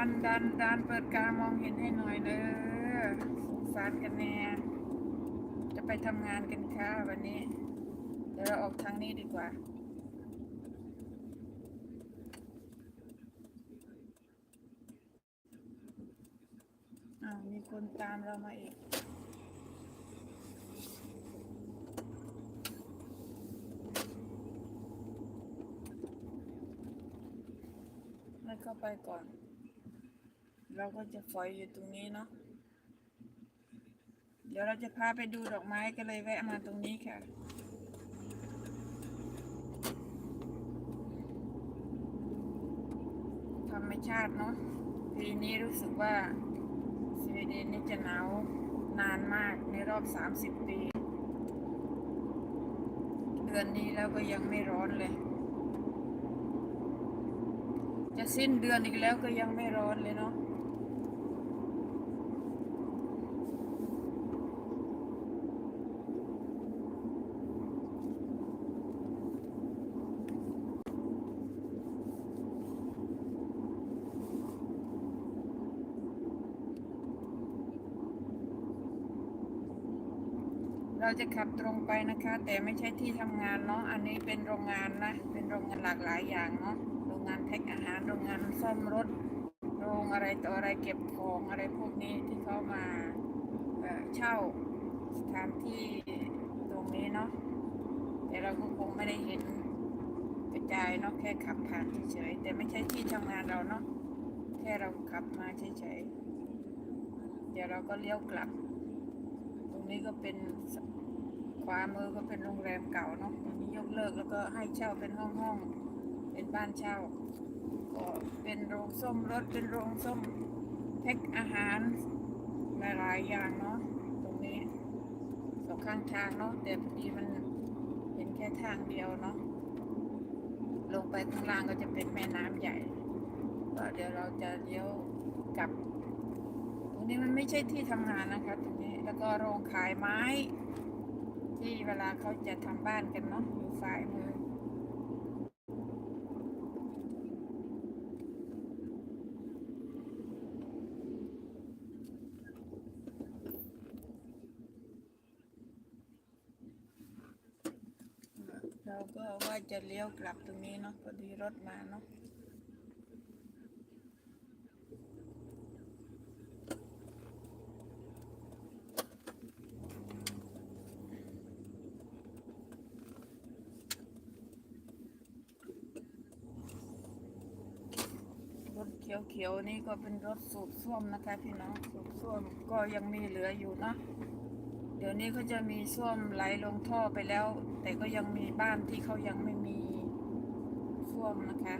ดันดันดันเปิดกามองเห็นให้หน่อยเด้อสงสารกันแน่จะไปทำงานกันค่ะวันนี้ เดี๋ยวเราออกทางนี้ดีกว่าอ้าวมีคนตามเรามาอีกให้เข้าไปก่อน เราก็จะฝอยอยู่ตรงนี้เนาะ เดี๋ยวเราจะพาไปดูดอกไม้ก็เลยแวะมาตรงนี้ค่ะ ธรรมชาติเนาะ ปีนี้รู้สึกว่าสวีเดนนี่จะหนาวนานมากในรอบ 30 ปี เดือนนี้แล้วก็ยังไม่ร้อนเลย จะสิ้นเดือนอีกแล้วก็ยังไม่ร้อนเลยเนาะ เราจะขับตรงไปนะคะ แต่ไม่ใช่ที่ทำงานเนาะอันนี้เป็นโรงงานนะ เป็นโรงงานหลากหลายอย่างเนาะโรงงานแพ็คอาหารโรงงานซ่อมรถ โรงอะไรต่ออะไรเก็บของอะไรพวกนี้ที่เขามาเช่าสถานที่ตรงนี้เนาะแต่เราก็คงไม่ได้เห็นกระจายเนาะแค่ขับผ่านเฉยๆแต่ไม่ใช่ที่ทำงานเราเนาะแค่เราขับมาเฉยๆเดี๋ยวเราก็เลี้ยวกลับ นี้ก็เป็นขวามือก็เป็นโรงแรมเก่าเนาะตรงนี้ยกเลิกแล้วก็ให้เช่าเป็นห้องห้องเป็นบ้านเช่า ก็เป็นโรงส้มรถเป็นโรงส้มแพ็คอาหารหลายๆอย่างเนาะตรงนี้สองข้างทางเนาะแต่พอดีมันเห็นแค่ทางเดียวเนาะลงไปข้างล่างก็จะเป็นแม่น้ำใหญ่ก็เดี๋ยวเราจะเลี้ยวกลับ นี้มันไม่ใช่ที่ทำงานนะคะตรงนี้แล้วก็โรงขายไม้ ที่เวลาเขาจะทำบ้านกันเนาะอยู่ฝ่ายมือเราก็ว่าจะเลี้ยวกลับตรงนี้เนาะพอดีรถมาเนาะ เขียวๆนี่ก็เป็นรถสูบซ่วมนะคะพี่น้องสูบซ่วมก็ยังมีเหลืออยู่เนาะเดี๋ยวนี้เขาจะมีส้วมไหลลงท่อไปแล้ว แต่ก็ยังมีบ้านที่เขายังไม่มีส้วมนะคะ